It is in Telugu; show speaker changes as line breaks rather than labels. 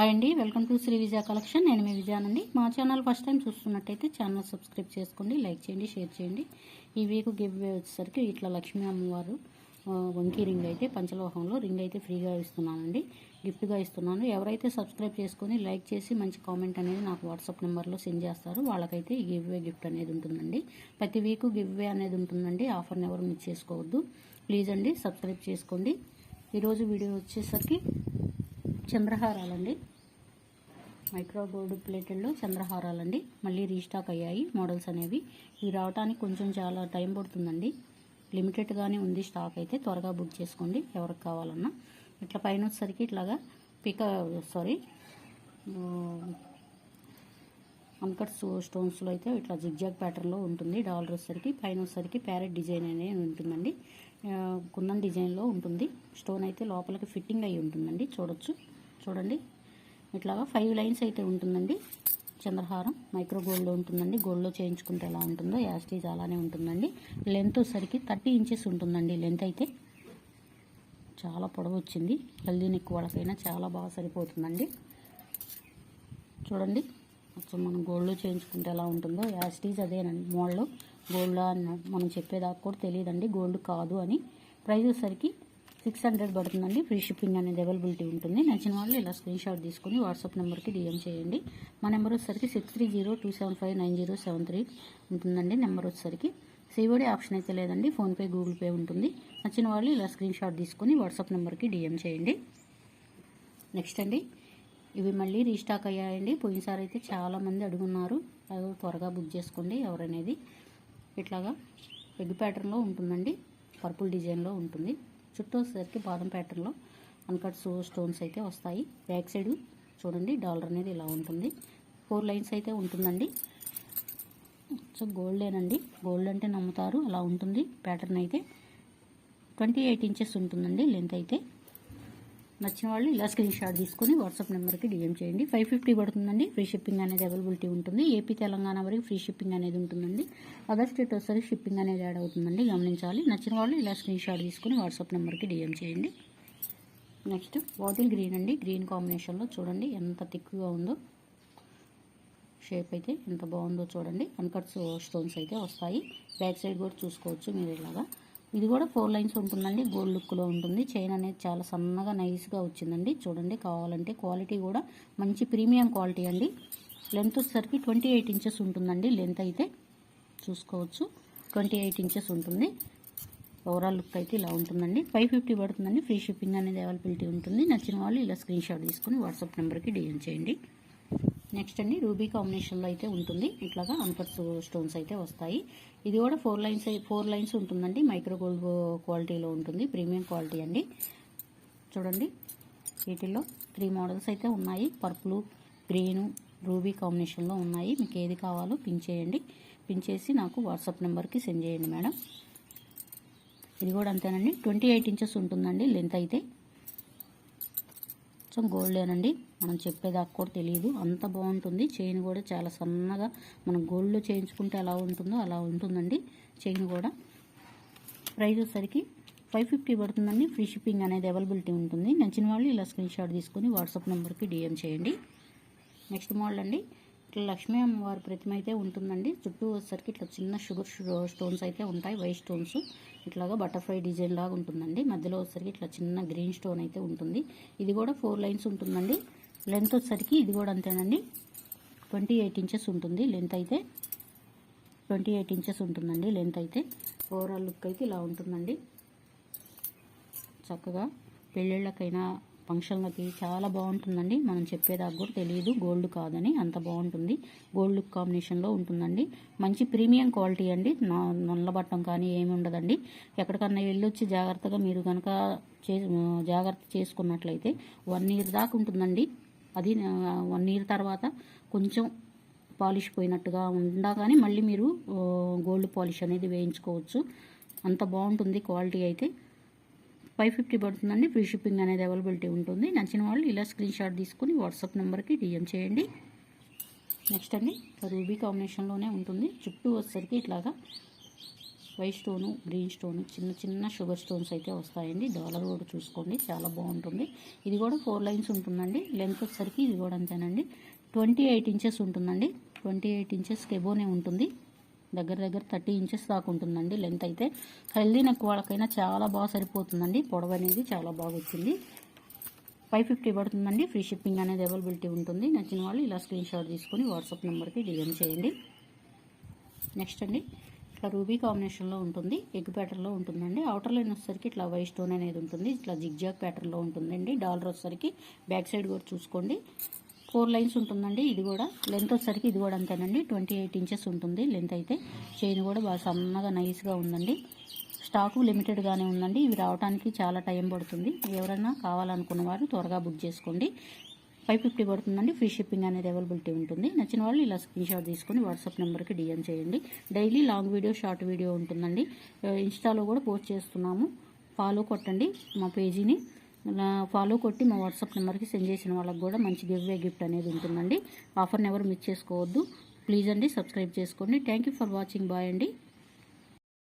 హాయ్ అండి welcome to Shri Vijaya collection నేను మీ విజయానండి. మా ఛానల్ ఫస్ట్ టైం చూస్తున్నట్టయితే ఛానల్ సబ్స్క్రైబ్ చేసుకోండి లైక్ చేయండి షేర్ చేయండి. ఈ వీక్ గివ్ వచ్చేసరికి ఇట్లా లక్ష్మీ అమ్మవారు వంకీ రింగ్ అయితే పంచలోహంలో రింగ్ అయితే ఫ్రీగా ఇస్తున్నానండి. గిఫ్ట్గా ఇస్తున్నాను. ఎవరైతే సబ్స్క్రైబ్ చేసుకొని లైక్ చేసి మంచి కామెంట్ అనేది నాకు వాట్సాప్ నెంబర్లో సెండ్ చేస్తారో వాళ్ళకైతే ఈ గివ్వే గిఫ్ట్ అనేది ఉంటుందండి. ప్రతి వీక్ గివ్వే అనేది ఉంటుందండి. ఆఫర్ని ఎవరు మిస్ చేసుకోవద్దు. ప్లీజ్ అండి సబ్స్క్రైబ్ చేసుకోండి. ఈరోజు వీడియో వచ్చేసరికి చంద్రహారాలండి. Micro gold ప్లేటెడ్లో చంద్రహారాలండి. మళ్ళీ రీస్టాక్ అయ్యాయి మోడల్స్ అనేవి. ఇవి రావడానికి కొంచెం చాలా టైం పడుతుందండి. లిమిటెడ్గానే ఉంది స్టాక్ అయితే. త్వరగా బుక్ చేసుకోండి ఎవరికి కావాలన్నా. ఇట్లా పైన వచ్చేసరికి ఇట్లాగా పిక సారీ అన్కట్ స్టోన్స్లో అయితే ఇట్లా జిగ్జాగ్ ప్యాటర్న్లో ఉంటుంది. డాలర్ వచ్చేసరికి పైన వచ్చేసరికి ప్యారెట్ డిజైన్ అనేది ఉంటుందండి. కుందన్ డిజైన్లో ఉంటుంది. స్టోన్ అయితే లోపలికి ఫిట్టింగ్ అయి ఉంటుందండి. చూడొచ్చు. చూడండి. ఇట్లాగా ఫైవ్ లైన్స్ అయితే ఉంటుందండి. చంద్రహారం మైక్రో గోల్డ్లో ఉంటుందండి. గోల్డ్లో చేయించుకుంటే ఎలా ఉంటుందో యాస్టీజ్ అలానే ఉంటుందండి. లెంత్ సరికి థర్టీ ఇంచెస్ ఉంటుందండి. లెంత్ అయితే చాలా పొడవు వచ్చింది. హెల్దీ నెక్ వాళ్ళకైనా చాలా బాగా సరిపోతుందండి. చూడండి. అసలు మనం గోల్డ్లో చేయించుకుంటే ఎలా ఉంటుందో యాస్టీజ్ అదేనండి మోడల్ గోల్డ్ మనం చెప్పేదాకా కూడా తెలియదండి. గోల్డ్ కాదు అని. ప్రైస్ వచ్చేసరికి సిక్స్ హండ్రెడ్ పడుతుందండి. ఫ్రీ షిప్పింగ్ అనేది అవైలబిలిటీ ఉంటుంది. నచ్చిన వాళ్ళు ఇలా స్క్రీన్ షాట్ తీసుకొని వాట్సాప్ నెంబర్కి డిఎం చేయండి. మా నెంబర్ వచ్చేసరికి six three zero two seven five nine zero seven three ఉంటుందండి నెంబర్ వచ్చేసరికి. సిఓడి ఆప్షన్ అయితే లేదండి. ఫోన్పే గూగుల్ పే ఉంటుంది. నచ్చిన వాళ్ళు ఇలా స్క్రీన్ షాట్ తీసుకొని వాట్సాప్ నెంబర్కి డిఎం చేయండి. నెక్స్ట్ అండి. ఇవి మళ్ళీ రీస్టాక్ అయ్యాయండి. పోయినసారి అయితే చాలామంది అడుగున్నారు. అది త్వరగా బుక్ చేసుకోండి ఎవరనేది. ఇట్లాగా ఎగ్ ప్యాటర్న్లో ఉంటుందండి. పర్పుల్ డిజైన్లో ఉంటుంది. చుట్టూ వచ్చేసరికి బాదం ప్యాటర్న్లో అన్కట్స్ స్టోన్స్ అయితే వస్తాయి. బ్యాక్ సైడ్ చూడండి డాలర్ అనేది ఇలా ఉంటుంది. ఫోర్ లైన్స్ అయితే ఉంటుందండి. సో గోల్డేనండి గోల్డ్ అంటే నమ్ముతారు అలా ఉంటుంది. ప్యాటర్న్ అయితే ట్వంటీ ఎయిట్ ఇంచెస్ ఉంటుందండి లెంత్ అయితే. నచ్చిన వాళ్ళు ఇలా స్క్రీన్ షాట్ తీసుకొని వాట్సాప్ నెంబర్కి డిఎం చేయండి. ఫైవ్ ఫిఫ్టీ పడుతుందండి. ఫ్రీ షిప్పింగ్ అనేది అవైలబిలిటీ ఉంటుంది. ఏపీ తెలంగాణ వరకు ఫ్రీ షిప్పింగ్ అనేది ఉంటుందండి. అదర్ స్టేట్ వస్తే షిప్పింగ్ అనేది యాడ్ అవుతుందండి. గమనించాలి. నచ్చిన వాళ్ళు ఇలా స్క్రీన్ షాట్ తీసుకొని వాట్సాప్ నెంబర్కి డిఎం చేయండి. నెక్స్ట్ బాటిల్ గ్రీన్ అండి. గ్రీన్ కాంబినేషన్లో చూడండి ఎంత థిక్గా ఉందో. షేప్ అయితే ఎంత బాగుందో చూడండి. అన్కట్స్ స్టోన్స్ అయితే వస్తాయి. బ్యాక్ సైడ్ కూడా చూసుకోవచ్చు మీరు ఇలాగా. ఇది కూడా ఫోర్ లైన్స్ ఉంటుందండి. గోల్డ్ లుక్లో ఉంటుంది. చైన్ అనేది చాలా సన్నగా నైస్గా వచ్చిందండి. చూడండి కావాలంటే క్వాలిటీ కూడా మంచి ప్రీమియం క్వాలిటీ అండి. లెంత్ వచ్చేసరికి ట్వంటీ ఎయిట్ ఇంచెస్ ఉంటుందండి. లెంత్ అయితే చూసుకోవచ్చు. ట్వంటీ ఎయిట్ ఇంచెస్ ఉంటుంది. ఓవరాల్ లుక్ అయితే ఇలా ఉంటుందండి. ఫైవ్ ఫిఫ్టీ పడుతుందండి. ఫ్రీ షిప్పింగ్ అనేది అవైలబిలిటీ ఉంటుంది. నచ్చిన వాళ్ళు ఇలా స్క్రీన్ షాట్ తీసుకొని వాట్సాప్ నెంబర్కి డిఎం చేయండి. నెక్స్ట్ అండి రూబీ కాంబినేషన్లో అయితే ఉంటుంది. ఇట్లాగా అన్కట్స్ స్టోన్స్ అయితే వస్తాయి. ఇది కూడా ఫోర్ లైన్స్ ఫోర్ లైన్స్ ఉంటుందండి. మైక్రో గోల్డ్ క్వాలిటీలో ఉంటుంది. ప్రీమియం క్వాలిటీ అండి. చూడండి. వీటిల్లో త్రీ మోడల్స్ అయితే ఉన్నాయి. పర్పుల్ గ్రీను రూబీ కాంబినేషన్లో ఉన్నాయి. మీకు ఏది కావాలో పిన్ చేయండి. పిన్ చేసి నాకు వాట్సాప్ నెంబర్కి సెండ్ చేయండి మేడం ఇది కూడా అంతేనండి. ట్వంటీ ఎయిట్ ఇంచెస్ ఉంటుందండి. లెంత్ అయితే సో గోల్డేనండి మనం చెప్పేదాకా కూడా తెలియదు. అంత బాగుంటుంది. చైన్ కూడా చాలా సన్నగా మనం గోల్డ్లో చేయించుకుంటే ఎలా ఉంటుందో అలా ఉంటుందండి. చైన్ కూడా. ప్రైస్ వచ్చేసరికి ఫైవ్ ఫిఫ్టీ పడుతుందండి. ఫ్రీ షిప్పింగ్ అనేది అవైలబిలిటీ ఉంటుంది. నచ్చిన వాళ్ళు ఇలా స్క్రీన్ షాట్ తీసుకొని వాట్సాప్ నెంబర్కి డిఎం చేయండి. నెక్స్ట్ మోడల్ అండి. ఇట్లా లక్ష్మీ అమ్మవారి ప్రతిమ అయితే ఉంటుందండి. చుట్టూ వచ్చేసరికి ఇట్లా చిన్న షుగర్ స్టోన్స్ అయితే ఉంటాయి. White stones. ఇట్లాగా బటర్ఫ్లై డిజైన్ లాగా ఉంటుందండి. మధ్యలో వచ్చేసరికి ఇట్లా చిన్న గ్రీన్ స్టోన్ అయితే ఉంటుంది. ఇది కూడా ఫోర్ లైన్స్ ఉంటుందండి. లెంత్ వచ్చేసరికి ఇది కూడా అంతేనండి. ట్వంటీ ఎయిట్ ఇంచెస్ ఉంటుంది. లెంత్ అయితే ట్వంటీ ఎయిట్ ఇంచెస్ ఉంటుందండి. లెంత్ అయితే ఓవరాల్ లుక్ అయితే ఇలా ఉంటుందండి. చక్కగా పెళ్ళిళ్ళకైనా ఫంక్షన్లకి చాలా బాగుంటుందండి. మనం చెప్పేదాకా కూడా తెలియదు గోల్డ్ కాదని అంత బాగుంటుంది. గోల్డ్ లుక్ కాంబినేషన్లో ఉంటుందండి. మంచి ప్రీమియం క్వాలిటీ అండి. నల్లబట్టం కానీ ఏమి ఉండదండి. ఎక్కడికన్నా వెళ్ళొచ్చి జాగ్రత్తగా మీరు కనుక చే జాగ్రత్త చేసుకున్నట్లయితే వన్ ఇయర్ దాకా ఉంటుందండి. అది వన్ ఇయర్ తర్వాత కొంచెం పాలిష్ పోయినట్టుగా ఉండగానే మళ్ళీ మీరు గోల్డ్ పాలిష్ అనేది వేయించుకోవచ్చు. అంత బాగుంటుంది క్వాలిటీ అయితే. ఫైవ్ ఫిఫ్టీ పడుతుందండి. ఫ్రీ షిప్పింగ్ అనేది అవైలబిలిటీ ఉంటుంది. నచ్చిన వాళ్ళు ఇలా స్క్రీన్ షాట్ తీసుకుని వాట్సాప్ నెంబర్కి డిఎం చేయండి. నెక్స్ట్ అండి రూబీ కాంబినేషన్లోనే ఉంటుంది. చుట్టూ వచ్చేసరికి ఇట్లాగా వైట్ స్టోను గ్రీన్ స్టోను చిన్న చిన్న షుగర్ స్టోన్స్ అయితే వస్తాయండి. డాలర్ కూడా చూసుకోండి చాలా బాగుంటుంది. ఇది కూడా ఫోర్ లైన్స్ ఉంటుందండి. లెంత్ వచ్చేసరికి ఇది కూడా అంతేనండి. ట్వంటీ ఎయిట్ ఇంచెస్ ఉంటుందండి. ట్వంటీ ఎయిట్ ఇంచెస్ కెబోనే ఉంటుంది. దగ్గర దగ్గర థర్టీ ఇంచెస్ దాకా ఉంటుందండి. లెంత్ అయితే హెల్దీ నెక్ వాళ్ళకైనా చాలా బాగా సరిపోతుందండి. పొడవు అనేది చాలా బాగా వచ్చింది. ఫైవ్ ఫిఫ్టీ పడుతుందండి. ఫ్రీ షిప్పింగ్ అనేది అవైలబిలిటీ ఉంటుంది. నచ్చిన వాళ్ళు ఇలా స్క్రీన్ షాట్ తీసుకొని వాట్సాప్ నెంబర్కి డిఎం చేయండి. నెక్స్ట్ అండి ఇట్లా రూబీ కాంబినేషన్లో ఉంటుంది. ఎగ్ ప్యాటర్న్లో ఉంటుందండి. అవుటర్ లైన్ వచ్చేసరికి ఇట్లా వై స్టోన్ అనేది ఉంటుంది. ఇట్లా జిగ్జాగ్ ప్యాటర్న్లో ఉంటుందండి. డాలర్ వచ్చేసరికి బ్యాక్ సైడ్ కూడా చూసుకోండి. ఫోర్ లైన్స్ ఉంటుందండి ఇది కూడా. లెంత్ వచ్చేసరికి ఇది కూడా అంతేనండి. ట్వంటీ ఎయిట్ ఇంచెస్ ఉంటుంది లెంత్ అయితే. చైన్ కూడా బాగా సన్నగా నైస్గా ఉందండి. స్టాకు లిమిటెడ్గానే ఉందండి. ఇవి రావడానికి చాలా టైం పడుతుంది. ఎవరైనా కావాలనుకున్న వారు త్వరగా బుక్ చేసుకోండి. ఫైవ్ ఫిఫ్టీ పడుతుందండి. ఫ్రీ షిప్పింగ్ అనేది అవైలబిలిటీ ఉంటుంది. నచ్చిన వాళ్ళు ఇలా స్క్రీన్ షాట్ తీసుకొని వాట్సాప్ నెంబర్కి డిఎం చేయండి. Daily long video short video ఉంటుందండి. Uh, ఇన్స్టాలో కూడా పోస్ట్ చేస్తున్నాము. ఫాలో కొట్టండి మా పేజీని ఫాలో కొట్టి మా వాట్సాప్ నెంబర్కి సెండ్ చేసిన వాళ్ళకి కూడా మంచి గివ్వే గిఫ్ట్ అనేది ఉంటుందండి. ఆఫర్ని ఎవరు మిస్ చేసుకోవద్దు. ప్లీజ్ అండి సబ్స్క్రైబ్ చేసుకోండి. Thank you for watching bye అండి.